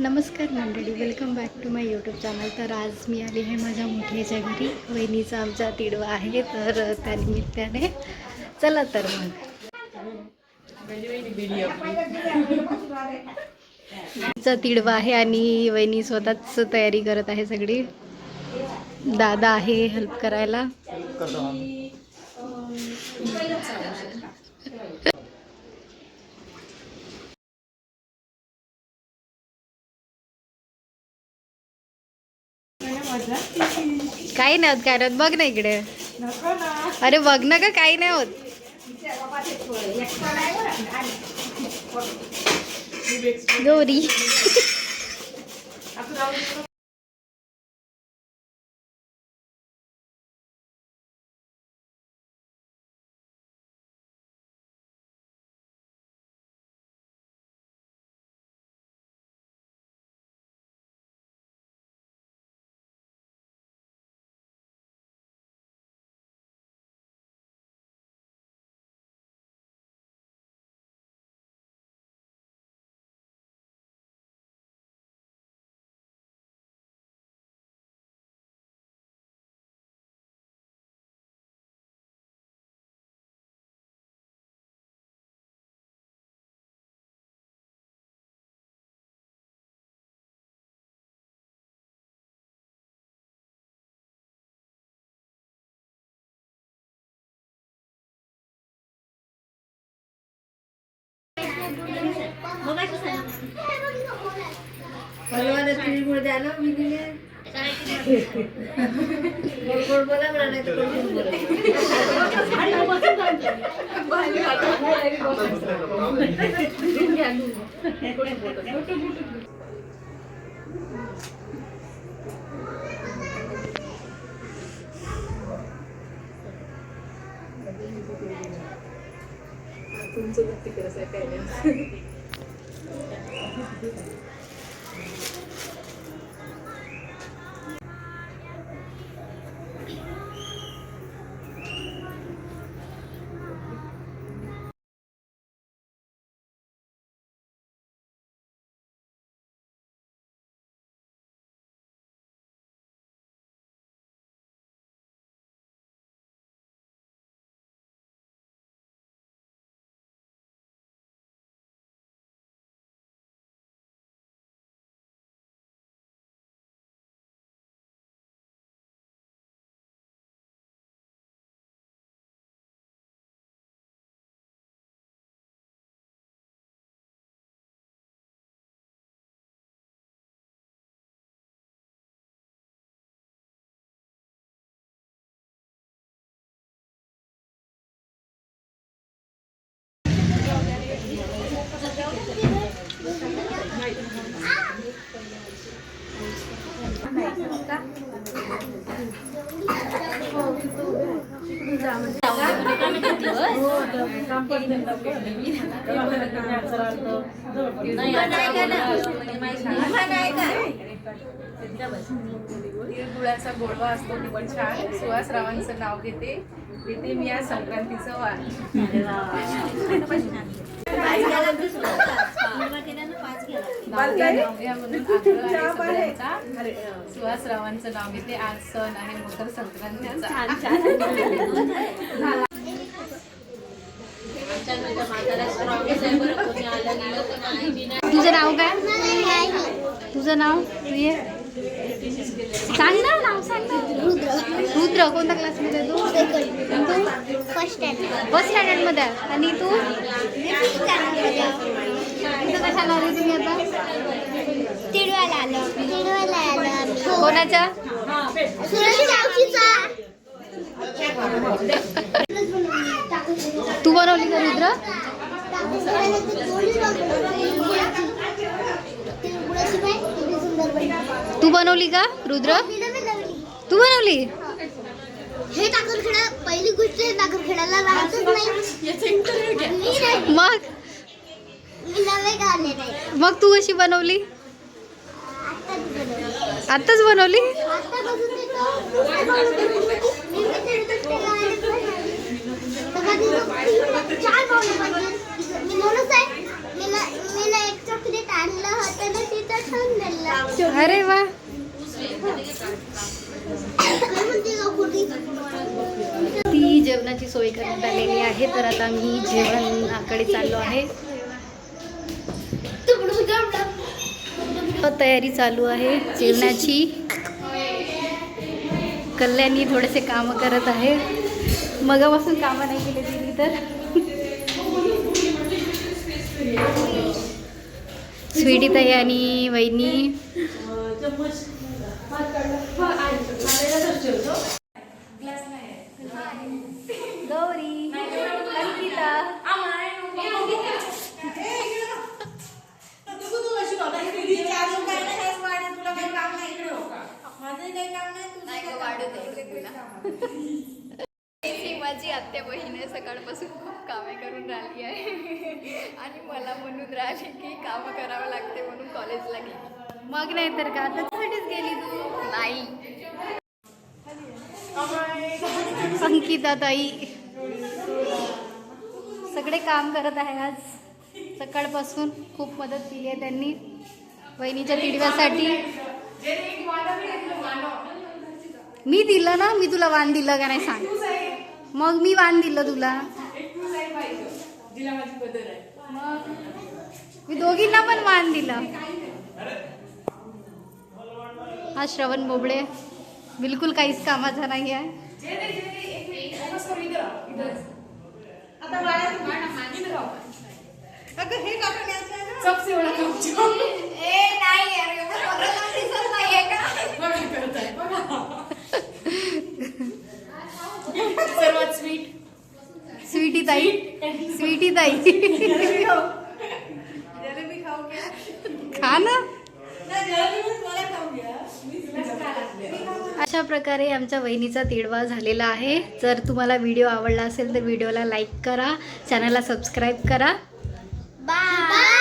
नमस्कार मंडळी welcome back to my YouTube channel तर आज मी आली आहे माझ्या मोठ्याच्या घरी. वहिनीचा आमचा तिडवा आहे तर त्या निमित्ताने चला तर मग. तिडवा आहे आणि वहिनी स्वतःच तयारी करत आहे सगळी. दादा आहे हेल्प करायला. काही नाही होत काय नाही होत. बघ ना इकडे. अरे बघ ना का काही नाही होत. दोरी. ভগবানের চুরি করে দেয় না মিলিয়ে বলে 作ってください、ね。तिळगुळाचा गोडवा असतो ती पण छान. सुहास रावांचं नाव घेते. घेते मी आज संक्रांतीचं. सुहास रावांचं नाव घेते. आज सण आहे मकर संक्रांतीचा. तुझं नाव काय? तुझं नाव? तू ये सांग ना नाव सांग ना. रुद्र. कोणत्या क्लासमध्ये आहे तू? फर्स्ट स्टँडर्ड फर्स्ट स्टँडर्डमध्ये. आणि तू? इथं कशाला आली तुम्ही आता? आलो. आलो कोणाच्या? सुरेश मावशीचा तू बनवली का रुद्र? तू बनवली का रुद्र? तू बनवली? हे टाकरखेडा पहिली गोष्ट आहे टाकरखेड्याला राहतच नाही. मग? मी नवे गाणे नाही. मग तू कशी बनवली? आत्ताच बनवलं. चार अरे वा. ती जेवणाची सोय करण्यात आलेली आहे तर आता मी जेवणाकडे चाललो आहे. तयारी चालू आहे जेवणाची. कल्याणी थोडेसे काम करत आहे. मगापासून कामं नाही केली दिली तर. स्वीटी ताई आणि वहिनी. सकाळपासून खूप कामे करून राहिली आहे. आणि मला म्हणून राहिली की कामं करावं लागते म्हणून कॉलेजला गेली. मग नाही तर का? त्याच्यासाठीच गेली तू? नाही. अंकिता ताई सगळे काम करत आहे आज. सकाळपासून खूप मदत केली आहे त्यांनी. बहिणीच्या तिडव्यासाठी मी दिलं ना मी तुला वाण दिलं का नाही सांग. मग मी वाण दिलं तुला. मी दोघींना पण वाण दिलं. हा श्रवण बोबडे बिलकुल काहीच कामाचा नाही आहे सर्वात स्वीट स्वीटी ताई स्वीटी ताई. खा ना. अशा प्रकारे आमच्या वहिनीचा तिडवा झालेला आहे. जर तुम्हाला व्हिडिओ आवडला असेल तर व्हिडिओला लाईक करा. चॅनलला सबस्क्राईब करा. बाय